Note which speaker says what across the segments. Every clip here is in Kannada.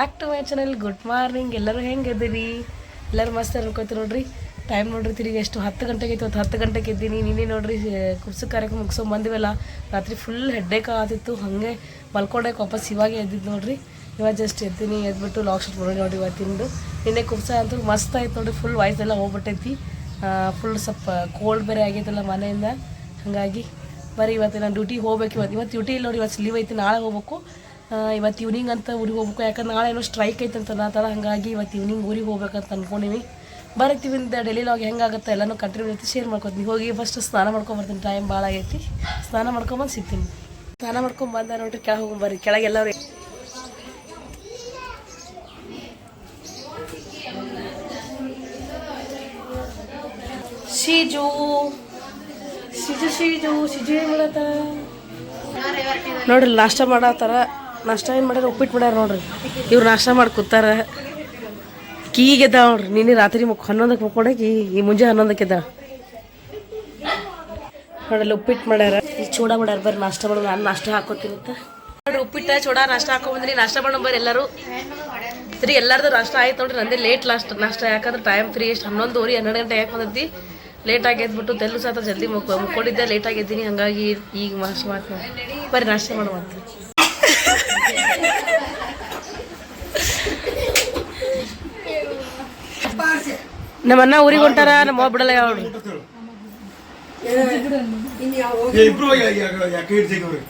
Speaker 1: Back to my channel good morning ಎಲ್ಲರೂ ಹೆಂಗೆ ಇದ್ದೀರಿ ಎಲ್ಲರೂ ಮಸ್ತ್ ಅನ್ಕೋತೀರಿ ನೋಡ್ರಿ. ಟೈಮ್ ನೋಡ್ರಿ ತಿರುಗಿ ಎಷ್ಟು ಹತ್ತು ಗಂಟೆಗೆ ಇತ್ತು, ಹತ್ತು ಗಂಟೆಗೆ ಇದ್ದೀನಿ ನೀನೇ ನೋಡ್ರಿ ಕುಪ್ಸು ಕಾರ್ಯಕ್ರಮ ಮುಗಿಸೋ ಬಂದಿವಲ್ಲ, ರಾತ್ರಿ ಫುಲ್ ಹೆಡ್ಡೇಕ್ ಆತಿತ್ತು ಹಾಗೆ ಮಲ್ಕೊಂಡೆ, ವಾಪಸ್ ಇವಾಗ ಎದ್ದಿದ್ದು ನೋಡ್ರಿ. ಇವಾಗ ಜಸ್ಟ್ ಎದ್ದೀನಿ, ಎದ್ಬಿಟ್ಟು ಲಾಕ್ ಶೂಟ್ ಮಾಡಿ ನೋಡಿ ಇವತ್ತಿಂದು ನಿನ್ನೆ ಕುಪ್ಸ ಅಂತೂ ಮಸ್ತ್ ಆಯ್ತು ನೋಡ್ರಿ ಫುಲ್ ವಾಯ್ಸ್ ಎಲ್ಲ ಹೋಗ್ಬಿಟ್ಟೈತಿ. ಫುಲ್ ಸ್ವಲ್ಪ ಕೋಲ್ಡ್ ಬೇರೆ ಆಗೈತಲ್ಲ ಮನೆಯಿಂದ. ಹಾಗಾಗಿ ಬರೀ ಇವತ್ತು ನಾನು ಡ್ಯೂಟಿಗೆ ಹೋಗ್ಬೇಕು ಇವತ್ತು ಇವತ್ತು ಡ್ಯೂಟಿ ಇಲ್ಲ ನೋಡಿ ಇವತ್ತು ಲೀವ್ ಐತಿ, ನಾಳೆ ಹೋಗ್ಬೇಕು. ಇವತ್ತು ಈವ್ನಿಂಗ್ ಅಂತ ಊರಿಗೆ ಹೋಗ್ಬೇಕು. ಯಾಕಂದ್ರೆ ನಾಳೆ ಏನೋ ಸ್ಟ್ರೈಕ್ ಐತೆ ಅಂತ ಥರ ಹಾಗಾಗಿ ಇವತ್ತು ಈವ್ನಿಂಗ್ ಊರಿಗೆ ಹೋಗ್ಬೇಕಂತ ಅನ್ಕೊಂಡಿನಿ. ಬರತ್ತೀವಿಂದ ಡೈಲಿ ಲಾಗ್ ಹೆಂಗಾಗುತ್ತೆ ಎಲ್ಲನೂ ಕಂಟ್ರಿ ಜೊತೆ ಶೇರ್ ಮಾಡ್ಕೊತೀನಿ. ಹೋಗಿ ಫಸ್ಟ್ ಸ್ನಾನ ಮಾಡ್ಕೊಂಬರ್ತೀನಿ ಟೈಮ್ ಭಾಳ ಆಗೈತಿ. ಸ್ನಾನ ಮಾಡ್ಕೊಂಬಂದು ಸಿಗ್ತೀನಿ. ಸ್ನಾನ ಮಾಡ್ಕೊಂಬಂದ ನೋಡ್ರಿ ಕೆಳಗೆ ಹೋಗ್ಬರ್ರಿ ಕೆಳಗೆ ಎಲ್ಲರೂ ಶೀಜು. ಸಿಜು ಏನು ಮಾಡತ್ತ ನೋಡ್ರಿ, ನಾಷ್ಟ ಮಾಡತ್ತಾರ. ನಾಷ್ಟ ಏನು ಮಾಡ್ಯಾರ? ಉಪ್ಪಿಟ್ಟು ಮಾಡ್ಯಾರ ನೋಡ್ರಿ. ಇವ್ರು ನಾಷ್ಟ ಮಾಡಿ ಕೂತಾರ. ಕೀಗೆ ಎದ್ದ ನೋಡ್ರಿ. ನಿನ್ನೆ ರಾತ್ರಿ ಮುಖ ಹನ್ನೊಂದಕ್ಕೆ ಮುಕ್ಕೊಂಡಾಗಿ ಈ ಮುಂಜೆ ಹನ್ನೊಂದಕ್ಕೆ ಎದ್ದ ನೋಡಲ್ಲ ಉಪ್ಪಿಟ್ಟು ಮಾಡ್ಯಾರ. ಚೂಡ ಮಾಡ್ಯಾರ ಬರ್ರಿ, ನಾಷ್ಟ ಮಾಡೋದು ನಾನು ನಾಷ್ಟ ಅಂತ. ನೋಡ್ರಿ, ಉಪ್ಪಿಟ್ಟ, ಚೂಡ, ನಾಷ್ಟ ಹಾಕೊಂಬಂದ್ರಿ ನಾಷ್ಟ ಮಾಡೋಣ ಬರ್ರಿ ಎಲ್ಲರೂ. ಸರಿ ಎಲ್ಲರದು ನಾಷ್ಟ ಆಯ್ತು ನೋಡ್ರಿ. ನಂದೇ ಲೇಟ್ ಲಾಸ್ಟ್ ನಾಷ್ಟ. ಯಾಕಂದ್ರೆ ಟೈಮ್ ಫ್ರೀ ಎಷ್ಟು? ಹನ್ನೊಂದುವರೆ, ಹನ್ನೆರಡು ಗಂಟೆ ಯಾಕೆ ಬಂದೈತಿ? ಲೇಟ್ ಆಗಿ ಎದ್ಬಿಟ್ಟು ತೆಲ್ಲು ಮುಕ್ಕೊಂಡಿದ್ದೆ. ಲೇಟ್ ಆಗಿದ್ದೀನಿ. ಹಂಗಾಗಿ ಈಗ ನಾಷ್ಟ ಮಾಡ್ತೀನಿ. ಬರ್ರಿ, ನಾಷ್ಟ ಮಾಡುವ ನಮ್ಮ ಅಣ್ಣ ಊರಿಗೆ ಹೊಂಟಾರ ನಮ್ಮ ಬಿಡಲ್ಲ ಯಾವ್ರಿ
Speaker 2: ಏ ಇಬ್ರು ಹೋಗಿ ಯಾಕೆ ಇಡ್ತೀವಿ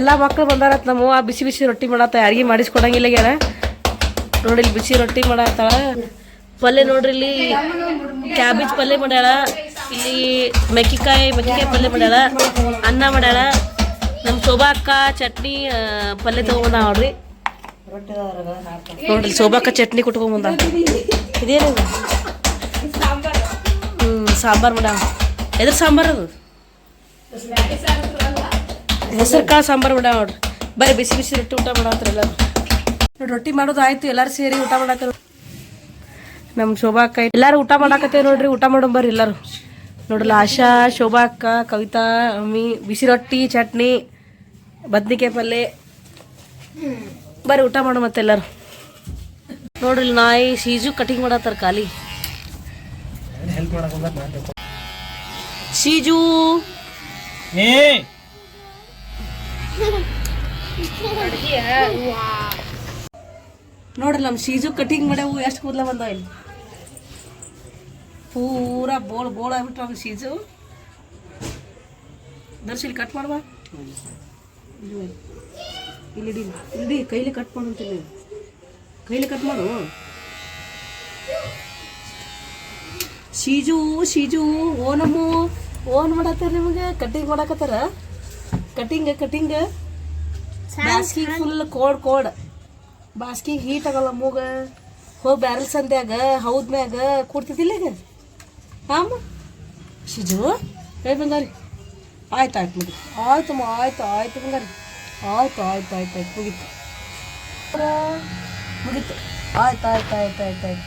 Speaker 1: ಎಲ್ಲಾ ಮಕ್ಳು ಬಂದಾರತ್ ನಮ್ಮ ಆ ಬಿಸಿ ಬಿಸಿ ರೊಟ್ಟಿ ಮಾಡತ್ತ ಯಾರಿಗೆ ಮಾಡಿಸ್ಕೊಡಂಗಿಲ್ಲ ಗ್ಯಾರ ನೋಡಿ ಇಲ್ಲಿ ಬಿಸಿ ರೊಟ್ಟಿ ಮಾಡತ್ತಾಳ. ಪಲ್ಯ ನೋಡ್ರಿ ಇಲ್ಲಿ ಕ್ಯಾಬೇಜ್ ಪಲ್ಯ ಮಾಡ್ಯಾಳ. ಇಲ್ಲಿ ಮೆಕ್ಕಿಕಾಯಿ ಮೆಕ್ಕಿಕಾಯಿ ಪಲ್ಯ ಮಾಡ್ಯಾಳ. ಅನ್ನ ಮಾಡ್ಯಾಳ. ನಮ್ಮ ಶೋಭಾಕ್ಕ ಚಟ್ನಿ ಪಲ್ಯ ತಗೊಂಬಂದ ನೋಡ್ರಿ. ನೋಡ್ರಿ ಶೋಭಾಕ್ಕ ಚಟ್ನಿ ಕುಟ್ಕೊಂಬಂದ ಇದೇನು ಹ್ಮ್, ಸಾಂಬಾರ್ ಮೇಡಮ್ ಎದ್ರ ಸಾಂಬಾರ್ ಅದು? ಹೆಸರು ಕಾಳು ಸಾಂಬಾರು ಮೇಡಮ್ ನೋಡ್ರಿ. ಬರೀ ಬಿಸಿ ಬಿಸಿ ರೊಟ್ಟಿ ಊಟ ಮಾಡತ್ರಿ ಎಲ್ಲರೂ. ನೋಡಿ ರೊಟ್ಟಿ ಮಾಡೋದು ಆಯ್ತು, ಎಲ್ಲರೂ ಸೇರಿ ಊಟ ಮಾಡಾಕ ನಮ್ಮ ಶೋಭಾಕ್ಕ ಎಲ್ಲಾರು ಊಟ ಮಾಡಾಕತ್ತೇವೆ ನೋಡ್ರಿ, ಊಟ ಮಾಡೋಣ ಬರ್ರಿ ಎಲ್ಲರೂ. ನೋಡ್ರಲ್ಲ ಆಶಾ ಶೋಭಾ ಅಕ್ಕ ಕವಿತಾ ಅಮ್ಮಿ ಬಿಸಿ ರೊಟ್ಟಿ ಚಟ್ನಿ ಬದ್ನಿಕಾಯಿ ಪಲ್ಯ ಬರ್ರಿ ಊಟ ಮಾಡೋ ಮತ್ತೆ ಎಲ್ಲರೂ. ನೋಡ್ರಿ ನಾಯಿ ಸೀಜು ಕಟಿಂಗ್ ಮಾಡತ್ತಾರ ಖಾಲಿ ಸೀಜು. ನೋಡ್ರಿ ನಮ್ಮ ಸೀಜು ಕಟಿಂಗ್ ಮಾಡ್ಯಾವು ಎಷ್ಟು ಕೂದಲ ಬಂದಾವ ಇಲ್ಲಿ? ಪೂರಾ ಬೋಳ ಬೋಳ ಆಗ್ಬಿಟ್ರ ಅವ್ನು ಸೀಜು ದರ್ಶ್ ಇಲ್ಲಿ ಕಟ್ ಮಾಡುವ? ಇಲ್ಲಿ ಇಡಿ, ಇಲ್ಲಿ ಕೈಲಿ ಕಟ್ ಮಾಡು ಅಂತೀನಿ. ಕೈಲಿ ಕಟ್ ಮಾಡು. ಶೀಜು ಶೀಜು ಓನಮ್ಮು ನಮ್ಮು ಓನ್ ಮಾಡತ್ತಾರ ನಿಮಗೆ? ಕಟಿಂಗ್ ಮಾಡಾಕತ್ತಾರ? ಕಟಿಂಗ್ ಕಟಿಂಗ್ ಬ್ಯಾಸ್ಗಿಗೆ ಫುಲ್ ಕೋಡ್ ಕೋಡ್ ಬಾಸ್ಕಿಗೆ ಹೀಟ್ ಆಗಲ್ಲ ಮೂಗ. ಹೋಗಿ ಬ್ಯಾರಲ್ ಸಂದ್ಯಾಗ ಹೌದ್ ಮ್ಯಾಗ ಕೂಡ್ತಿದ್ದಿಲ್ಲ ಈಗ? ಹಾಮ ಶಿಜು ಏ ಬಂಗಾರಿ. ಆಯ್ತು ಆಯ್ತು ಮುಗಿ ಆಯ್ತಮ್ಮ ಆಯ್ತು ಆಯ್ತು ಬಂಗಾರಿ. ಆಯ್ತು ಆಯ್ತು ಆಯ್ತು ಆಯ್ತು ಮುಗೀತು. ಮುಗೀತು. ಆಯ್ತು ಆಯ್ತು ಆಯ್ತು ಆಯ್ತು ಆಯ್ತು.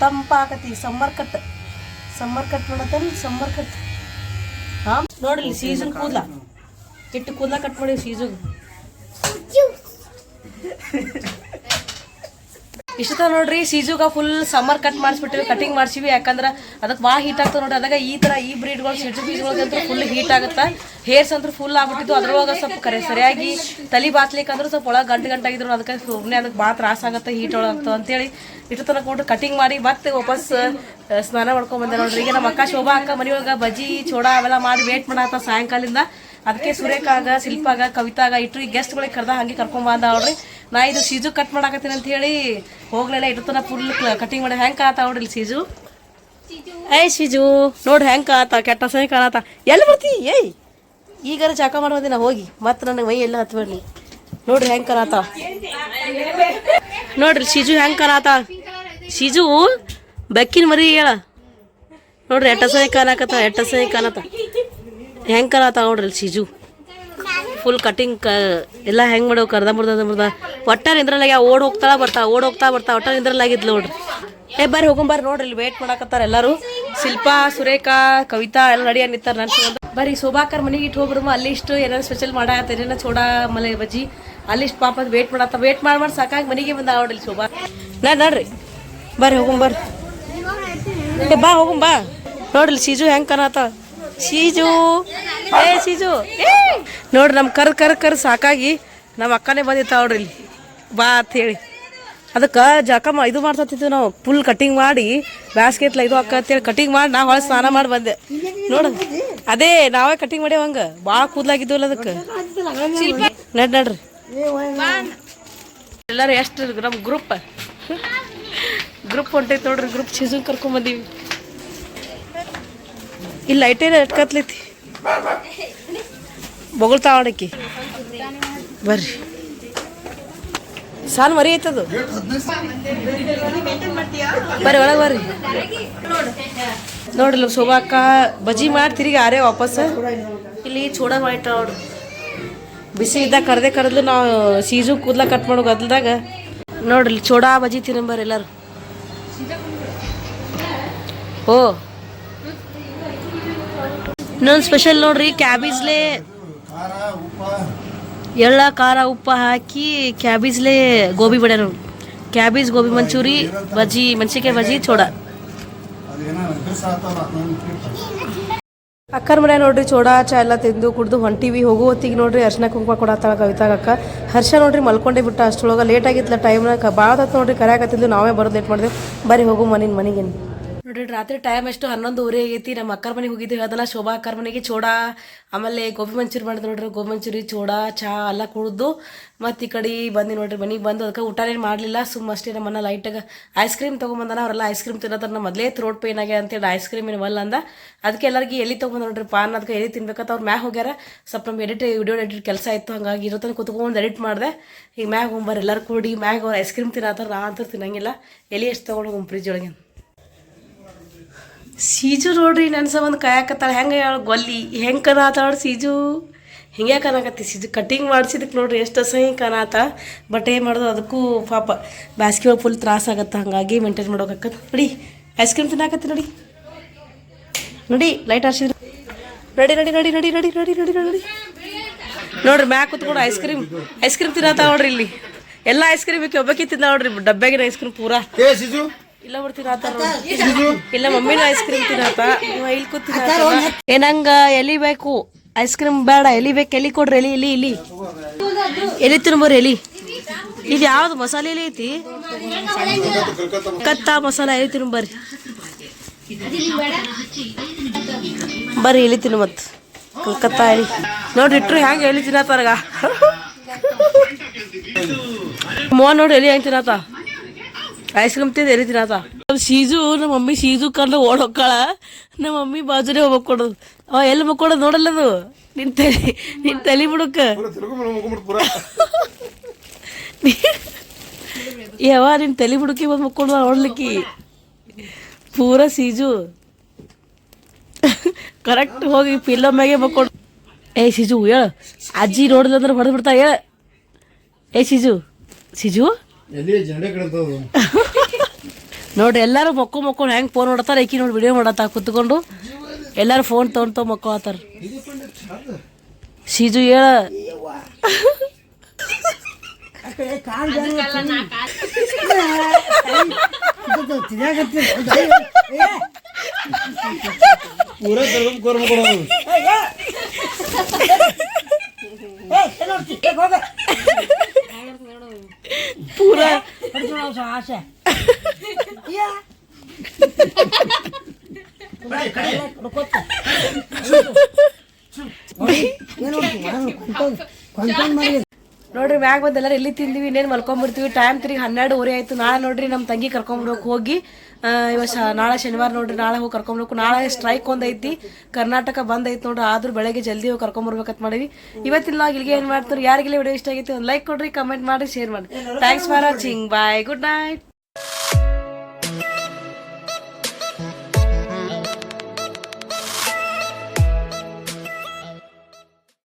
Speaker 1: ತಂಪಾಕತಿ ಸಮ್ಮರ್ ಕಟ್ ಸಮ್ಮರ್ ಕಟ್ ಮಾಡತ್ತಲ್ಲ ಸಮ್ಮರ್ ಕಟ್ ಹಾಂ ನೋಡಲಿ ಸೀಸನ್ ಕೂದಲ. ಇಟ್ಟು ಕೂದಲ ಕಟ್ ಮಾಡಿ ಸೀಸನ್ ಇಷ್ಟ ನೋಡ್ರಿ, ಸೀಜುಗ ಫುಲ್ ಸಮ್ಮರ್ ಕಟ್ ಮಾಡಿಸ್ಬಿಟ್ಟಿವಿ ಕಟಿಂಗ್ ಮಾಡ್ಸಿವಿ. ಯಾಕಂದ್ರೆ ಅದಕ್ಕೆ ಭಾಳ ಹೀಟ್ ಆಗ್ತದೆ ನೋಡ್ರಿ. ಅದಾಗ ಈ ಥರ ಈ ಬ್ರೀಡ್ಗಳು ಸಿಜು ಬೀಜಗಳಂತೂ ಫುಲ್ ಹೀಟ್ ಆಗುತ್ತೆ? ಹೇರ್ಸ್ ಅಂತೂ ಫುಲ್ ಆಗ್ಬಿಟ್ಟಿದ್ದು ಅದ್ರೊಳಗೆ ಸ್ವಲ್ಪ ಕರೆ ಸರಿಯಾಗಿ ತಲೆ ಬಾತ್ಲಿಕ್ಕಂದ್ರೆ ಸ್ವಲ್ಪ ಒಳಗೆ ಗಂಟು ಗಂಟಾಗಿದ್ರು ಅದಕ್ಕೆ ಸುಮ್ಮನೆ ಅದಕ್ಕೆ ಭಾಳ ತ್ರಾಸ ಆಗುತ್ತೆ ಹೀಟ್ ಒಳಗೆ ಅಂತೇಳಿ ಇಷ್ಟು ತನಕ ಕೊಟ್ಟು ಕಟಿಂಗ್ ಮಾಡಿ ಮತ್ತೆ ವಾಪಸ್ ಸ್ನಾನ ಮಾಡ್ಕೊಂಡ್ ಬಂದೆ ನೋಡ್ರಿ. ಈಗ ನಮ್ಮ ಅಕ್ಕ ಶೋಭಾ ಅಕ್ಕ ಮನೆಯೊಳಗೆ ಬಜ್ಜಿ, ಚೋಡ ಅವೆಲ್ಲ ಮಾಡಿ ವೇಟ್ ಮಾಡತ್ತ ಸಾಯಂಕಾಲಿಂದ. ಅದಕ್ಕೆ ಸುರೇಖಾಗ, ಶಿಲ್ಪಾಗ, ಕವಿತಾಗ ಇಟ್ಟು ಗೆಸ್ಟ್ಗಳಿಗೆ ಕರ್ದ ಹಂಗೆ ಕರ್ಕೊಂಡ್ ಬಂದ ನೋಡ್ರಿ. ನಾ ಇದು ಸೀಜು ಕಟ್ ಮಾಡಾಕತ್ತೀನಿ ಅಂತ ಹೇಳಿ ಹೋಗ್ಲೇ ಇಟ್ಟು ತನ ಫುಲ್ ಕಟಿಂಗ್ ಮಾಡಿ ಹೆಂಗೆ ಕಾತ ಅವ್ರಿ ಸೀಜು? ಏಯ್ ಸೀಜು ನೋಡ್ರಿ ಹೆಂಗ್ ಕಾತ ಕೆಟ್ಟ ಸಹ ಕಾಣತ. ಎಲ್ಲಿ ಬರ್ತಿ? ಏಯ್! ಈಗಾರ ಚಾಕ ಮಾಡಿ ನಾ ಹೋಗಿ. ಮತ್ತೆ ನನಗೆ ಮೈ ಎಲ್ಲ ಹತ್ಬೇಡಿ ನೋಡ್ರಿ ಹೆಂಗ್ ಕಾಣತ. ನೋಡ್ರಿ ಸೀಜು ಹೆಂಗ್ ಕಾಣತ. ಸೀಜು, ಬೆಕ್ಕಿನ ಮರಿ ಹೇಳ. ನೋಡ್ರಿ ಎಟ್ಟ ಸಹ ಕಾಣಕತ್ತ, ಎಟ್ಟ ಸಹ ಕಾಣತ್ತ. ಹೆಂಗ್ ಕಲ ತಗೊಂಡ್ರಿ ಸಿಜು ಫುಲ್ ಕಟಿಂಗ್ ಕ ಎಲ್ಲ ಹೆಂಗ್ ಮಾಡೋ ಕರ್ದ ಮುರ್ದ ಮುರ್ದ. ಒಟ್ಟ ನಿಂದ್ರಲ್ಲಾಗ ಓಡ್ ಹೋಗ್ತಾಳ ಬರ್ತಾ, ಓಡ್ ಹೋಗ್ತಾ ಬರ್ತಾ ಒಟ್ಟ ನಿಂದ್ರಲ್ಲಾಗಿದ್ಲು ನೋಡ್ರಿ. ಏ ಬರ್ರಿ ಹೋಗಂಬರ್ರಿ ನೋಡ್ರಿ ಇಲ್ಲಿ ವೇಟ್ ಮಾಡಾಕತ್ತಾರ ಎಲ್ಲರೂ. ಶಿಲ್ಪಾ, ಸುರೇಖಾ, ಕವಿತಾ ಎಲ್ಲ ನಡಿಯ ನಿಂತಾರ ನನ್ನ ಬರೀ ಶೋಭಾಕರ್ ಮನೆಗೆ ಇಟ್ಟು ಹೋಗ್ಬಿಡಮ್ಮ, ಅಲ್ಲಿ ಇಷ್ಟು ಏನಾರು ಸ್ಪೆಷಲ್ ಮಾಡಾತ ಚೋಡಾ ಮಲೆ ಬಜ್ಜಿ. ಅಲ್ಲಿ ಇಷ್ಟು ಪಾಪ ವೇಟ್ ಮಾಡತ್ತ ವೇಟ್ ಮಾಡಿ ಮಾಡಿ ಸಾಕಾಗಿ ಮನೆಗೆ ಬಂದ ನೋಡ್ರಿ ಶೋಭಾ. ನಾ ನೋಡ್ರಿ. ಬರ್ರಿ ಹೋಗಂಬರ್ರಿ ಬಾ ಹೋಗುಂಬಾ ನೋಡ್ರಿ ಸೀಜು ಹೆಂಗೆ ಕಾಣತ್ತ ಸೀಜು ಏ, ಶೀಜು. ಏ, ನೋಡ್ರಿ ನಮ್ಮ ಕರ್ ಕರ್ ಕರ್ ಸಾಕಾಗಿ ನಮ್ಮ ಅಕ್ಕನೇ ಬಂದಿತ್ತು ಇಲ್ಲಿ. ಬಾ ಅಂತ ಹೇಳಿ. ಅದಕ್ಕೆ ಜಾಕಮ್ಮ ಇದು ಮಾಡ್ತಿದ್ವಿ ನಾವು. ಫುಲ್ ಕಟಿಂಗ್ ಮಾಡಿ ಬ್ಯಾಸ್ಕೆಟ್ಲ ಇದು ಅಕ್ಕ ಅಂತೇಳಿ ಕಟಿಂಗ್ ಮಾಡಿ ನಾವು ಹೊಳೆ ಸ್ನಾನ ಮಾಡಿ ಬಂದೆ. ನೋಡು. ಅದೇ, ನಾವೇ ಕಟಿಂಗ್ ಮಾಡ್ಯಾವ ಹಂಗೆ. ಭಾಳ ಕೂದಲಾಗಿದ್ದಲ್ಲ ಅದಕ್ಕೆ. ನಡ್, ನಡ್ರಿ. ಎಲ್ಲರೂ ಎಷ್ಟು ನಮ್ಮ ಗ್ರೂಪ್ ಗ್ರೂಪ್ ಹೊಂಟೈತೆ ನೋಡ್ರಿ ಗ್ರೂಪ್ ಸೀಸನ್ ಕರ್ಕೊಂಬಂದೀವಿ ಇಲ್ಲಿ ಲೈಟೇನ ಅಟ್ಕತ್ಲೈತಿ ಬೊಗಳ್ತಾವಣಕ್ಕಿ ಬರ್ರಿ. ಸಾಲ್ ಮರಿ ಐತದು ಬರ್ರಿ, ಒಳಗೆ ಬರ್ರಿ. ನೋಡ್ರಿ ಶೋಭಾಕ್ಕ, ಬಜಿ ಮಾಡಿ ತಿರುಗಿ ಆರೆ ವಾಪಸ್. ಇಲ್ಲಿ ಚೂಡ ಮಾಡಿಟ್ಟ ನೋಡ್ರಿ ಬಿಸಿ ಇದ್ದಾಗ ಕರ್ದೆ ಕರೆದ್ಲು ನಾವು ಸೀಸು ಕೂದ್ಲ ಕಟ್ ಮಾಡೋ ಗದ್ಲದಾಗ. ನೋಡ್ರಿ ಚೂಡ, ಬಜಿ ಬಜ್ಜಿ ತಿನ್ನಂಬರ್ರಿ ಎಲ್ಲರು. ಓ. ಇನ್ನೊಂದು ಸ್ಪೆಷಲ್ ನೋಡ್ರಿ ಕ್ಯಾಬೇಜ್ಲೆ ಎಳ್ಳ, ಖಾರ, ಉಪ್ಪು ಹಾಕಿ ಕ್ಯಾಬೇಜ್ಲೆ ಗೋಬಿ ಬಡ ನೋಡಿ ಕ್ಯಾಬೇಜ್ ಗೋಬಿ ಮಂಚೂರಿ, ಬಜ್ಜಿ, ಮೆಣಸಿನ್ಕಾಯಿ ಬಜ್ಜಿ, ಚೋಡ. ಅಕ್ಕರ ಮನೆ ನೋಡ್ರಿ, ಚೋಡಾ, ಚಾ ಎಲ್ಲ ತಿಂದು ಕುಡಿದು ಹೊಂಟಿವಿ. ಹೋಗೋ ಹೊತ್ತಿಗೆ ನೋಡ್ರಿ, ಅರ್ಶನ ಕುಂಕುಮ ಕೊಡತ್ತಾಳ ಕವಿತಾಗಕ್ಕ ಹರ್ಷ ನೋಡ್ರಿ, ಮಲ್ಕೊಂಡೇ ಬಿಟ್ಟ ಅಷ್ಟೊಳಗೆ ಲೇಟ್ ಆಗಿತ್ತಲ್ಲ ಟೈಮ್ನಾಗ ಭಾಳ ನೋಡ್ರಿ ಕರೆಯಾಕತ್ತಿದ್ದು ನಾವೇ ಬರೋದು ಲೇಟ್ ಮಾಡಿದೆವು. ಬರೀ ಹೋಗು ಮನಿನ ಮನೆಗೇನು. ನೋಡ್ರಿ ರಾತ್ರಿ ಟೈಮ್ ಎಷ್ಟು ಹನ್ನೊಂದುವರೆ ಆಗೈತಿ ನಮ್ಮ ಅಕ್ಕರ ಮನೆಗೆ ಹೋಗಿದ್ದೆ ಅದೆಲ್ಲ ಶೋಭಾ ಅಕ್ಕರ ಮನೆಗೆ ಚೋಡ, ಆಮೇಲೆ ಗೋಬಿ ಮಂಚೂರಿ ಮಾಡಿದ್ರು ನೋಡ್ರಿ, ಗೋಬಿ ಮಂಚೂರಿ, ಚೋಡ ಚಹಾ ಎಲ್ಲ ಕುಡಿದು ಮತ್ತು ಈ ಕಡೆ ಬಂದು ನೋಡ್ರಿ, ಮನೆಗೆ ಬಂದು ಅದಕ್ಕೆ ಊಟನೇನು ಮಾಡಲಿಲ್ಲ ಸುಮ್ಮ ಅಷ್ಟೇ ನಮ್ಮನ್ನ ಲೈಟಾಗಿ ಐಸ್ ಕ್ರೀಮ್ ತೊಗೊಂಬಂದಾನ, ಅವರೆಲ್ಲ ಐಸ್ ಕ್ರೀಮ್ ತಿನ್ನೋದ್ರ ನಮ್ಮ ಮೊದಲೇ ಥ್ರೋಟ್ ಪೇನ್ ಆಗ್ಯ ಅಂತೇಳಿ ಐಸ್ ಕ್ರೀಮ್ ಏನು ಅಂದ. ಅದಕ್ಕೆ ಎಲ್ಲರಿಗೆ ಎಲ್ಲಿ ತೊಗೊಂಬಂದು ನೋಡ್ರಿ ಪಾನ್ ಅದಕ್ಕೆ ಎಲ್ಲಿ ತಿನ್ಬೇಕಂತ ಅವ್ರು ಮ್ಯಾಗ ಹೋಗ್ಯಾರ. ಸ್ವಲ್ಪ ನಮ್ಮ ಎಡಿಟ್ ವಿಡಿಯೋ ಎಡಿಟ್ ಕೆಲಸ ಇತ್ತು, ಹಂಗಾಗಿ ಇರೋತನ ಕುತ್ಕೊಂಡು ಎಡಿಟ್ ಮಾಡಿದೆ. ಈಗ ಮ್ಯಾಗ ಹೋಗ್ಬಾರ, ಎಲ್ಲರೂ ಕೂಡಿ ಮ್ಯಾಗ ಅವ್ರು ಐಸ್ ಕ್ರೀಮ್ ತಿನ್ನತ್ತಾರ ನಾ ಅಂತೂ ತಿನ್ನಂಗಿಲ್ಲ. ಎಲ್ಲಿ ಎಷ್ಟು ತೊಗೊಂಡು ಹೋಗಿ ಫ್ರಿಜ್ ಒಳಗೆ ಸೀಜು ನೋಡ್ರಿ ನನ್ನ ಸಂಬಂಧ ಕಾಯಕತ್ತಾಳೆ. ಹೆಂಗೆ ಹೇಳ, ಗೊಲ್ಲಿ. ಹೆಂಗೆ ಕನಾತಾಳ ಸೀಜು? ಹಿಂಗೆ ಕನಾಕತ್ತಿ ಸೀಜು? ಕಟಿಂಗ್ ಮಾಡಿಸಿದಕ್ಕೆ ನೋಡ್ರಿ ಎಷ್ಟು ಸಹಿ ಕನಾತ. ಬಟ್ ಏನು ಮಾಡೋದು? ಅದಕ್ಕೂ ಪಾಪ ಬ್ಯಾಸ್ಗೆ ಒಳಗೆ ಫುಲ್ ತ್ರಾಸ ಆಗತ್ತೆ. ಹಾಗಾಗಿ ಮೇಂಟೈನ್ ಮಾಡೋಕಾಕತ್ತೆ ನೋಡಿ ಐಸ್ ಕ್ರೀಮ್ ತಿನ್ನಾಕತ್ತಿ ನೋಡಿ. ನೋಡಿ ಲೈಟ್ ಹರ್ಸಿದ್ರು ನೋಡಿ ನೋಡಿ ನೋಡಿ ನೋಡಿ ನೋಡಿ ನೋಡಿ ನೋಡಿ ನೋಡಿ. ನೋಡ್ರಿ ಮ್ಯಾಕ್ ಕುತ್ಕೊಂಡು ಐಸ್ ಕ್ರೀಮ್ ಐಸ್ ಕ್ರೀಮ್ ತಿನ್ನತ್ತ ಇಲ್ಲಿ. ಎಲ್ಲ ಐಸ್ ಕ್ರೀಮ್ ಒಬ್ಬಕ್ಕೆ ತಿಂದ ನೋಡ್ರಿ, ಡಬ್ಬ್ಯಾಗಿನ ಐಸ್ ಕ್ರೀಮ್ ಪೂರಾ. ಇಲ್ಲ ಬರ್ತೀರ ಇಲ್ಲ ಮಮ್ಮಿನ ಐಸ್ ಕ್ರೀಮ್ ತಿನ್ನತ್ತ ನೀವು ಇಲ್ಲಿ ಕೂತೀನಿ ಏನಂಗ ಎಲಿ ಬೇಕು. ಐಸ್ ಕ್ರೀಮ್ ಬೇಡ. ಎಲಿ ಬೇಕು. ಎಲಿ ಕೊಡ್ರಿ ಎಲಿ ಇಲ್ಲಿ ಇಲ್ಲಿ ಎಲಿ ತಿನ್ಬೋರಿ ಎಲಿ. ಇದು ಯಾವ್ದು ಮಸಾಲೆ ಎಲಿ ಐತಿ? ಕತ್ತಾ ಮಸಾಲ ಎಲಿ ತಿನ್ಬರ್ರಿ ಬರ್ರಿ ಎಲಿ ತಿನ್ನು ಮತ್ ಕಲ್ಕತ್ತಾ ಎಲಿ. ನೋಡ್ರಿ ಇಟ್ರು ಹೆಂಗೆ ಎಲಿ ತಿನ್ನತ್ತಾರಗ? ಮೋ ನೋಡಿ ಎಲಿ ಹೆಂಗೆ ತಿನ್ನತ್ತ ಐಸ್ ಕ್ರೀಮ್ ತಿಂದು ಎರಿತೀರ ತಿನ್ನತ್ತ ಶೀಜು ನಮ್ಮ ಮಮ್ಮಿ ಶೀಜು ಕಂಡು ಓಡೋಕ್ಕಾಳ ನಮ್ಮ ಮಮ್ಮಿ ಬಾಜುನೇ ಹೋಗ್ಬೇಕು ಕೊಡೋದು. ಅವ ಎಲ್ಲಿ ಮಕ್ಕೊಡೋದು ನೋಡಲ್ಲ ಅದು. ನಿನ್ ತಲೆ ನಿನ್ ತಲೆ ಬಿಡುಕ.
Speaker 2: ತಿಳ್ಕೊಂಡ್ ಮುಗ್ಕೊಂಬಿಟ್ಟು ಪೂರ.
Speaker 1: ಯಾವ ನಿನ್ ತಲೆ ಬಿಡುಕಿ ಬಂದು ಮಕ್ಕೊಂಡು ನೋಡ್ಲಿಕ್ಕಿ. ಪೂರ ಸೀಜು ಕರೆಕ್ಟ್ ಹೋಗಿ ಪಿಲ್ಲೋ ಮ್ಯಾಗೆ ಮಕ್ಕೊಂಡು ಏ ಸಿಜು ಹೇಳ. ಅಜ್ಜಿ ನೋಡಿಲ್ಲ ಹೊಡೆದ್ಬಿಡ್ತಾ ಹೊಡೆದು ಬಿಡ್ತಾ ಹೇಳ. ಏ ಸಿಜು ಸಿಜು ನೋಡ್ರಿ ಎಲ್ಲರೂ ಮಕ್ಕು ಮಕ್ಕೊಂಡು ಹೆಂಗೆ ಫೋನ್ ನೋಡತ್ತಾರ ಈಕಿ ನೋಡಿ ವಿಡಿಯೋ ಮಾಡತ್ತ ಕುತ್ಕೊಂಡು ಎಲ್ಲರೂ ಫೋನ್ ತೊಗೊಂಡ್ ಮಕ್ಕ ಆತಾರ ಸೀಜು ಹೇಳ
Speaker 2: ಪೂರ.
Speaker 1: ಪೂರ ನೋಡ್ರಿ ಮ್ಯಾಗ ಬಂದು ಎಲ್ಲರೂ ಎಲ್ಲಿ ತಿಂದಿವಿ ಇನ್ನೇನು ಮಲ್ಕೊಂಡ್ಬಿಡ್ತೀವಿ ಟೈಮ್ ತಿರುಗಿ ಹನ್ನೆರಡುವರೆ ಆಯ್ತು. ನಾ ನೋಡ್ರಿ ನಮ್ಮ ತಂಗಿ ಕರ್ಕೊಂಡ್ಬಿಡೋಕೆ ಹೋಗಿ. ಆ, ಇವ ನಾಳೆ ಶನಿವಾರ ನೋಡ್ರಿ ನಾಳೆ ಹೋಗಿ ಕರ್ಕೊಂಬರ್ಬೇಕು. ನಾಳೆ ಸ್ಟ್ರೈಕ್ ಒಂದೈತಿ ಕರ್ನಾಟಕ ಬಂದ್ ಐತಿ ನೋಡ್ರಿ ಆದ್ರೂ ಬೆಳಗ್ಗೆ ಜಲ್ದಿ ಹೋಗಿ ಕರ್ಕೊಂಬರ್ಬೇಕಂತ ಮಾಡಿವಿ. ಇವತ್ತಿನ ನಾವು ಇಲ್ಲಿಗೆ ಏನು ಮಾಡ್ತಾರೆ ಯಾರಿಗೆಲ್ಲ ವಿಡಿಯೋ ಇಷ್ಟ ಆಗೈತಿ ಒಂದು ಲೈಕ್ ಕೊಡ್ರಿ ಕಮೆಂಟ್ ಮಾಡಿ ಶೇರ್ ಮಾಡಿ thanks for watching bye good night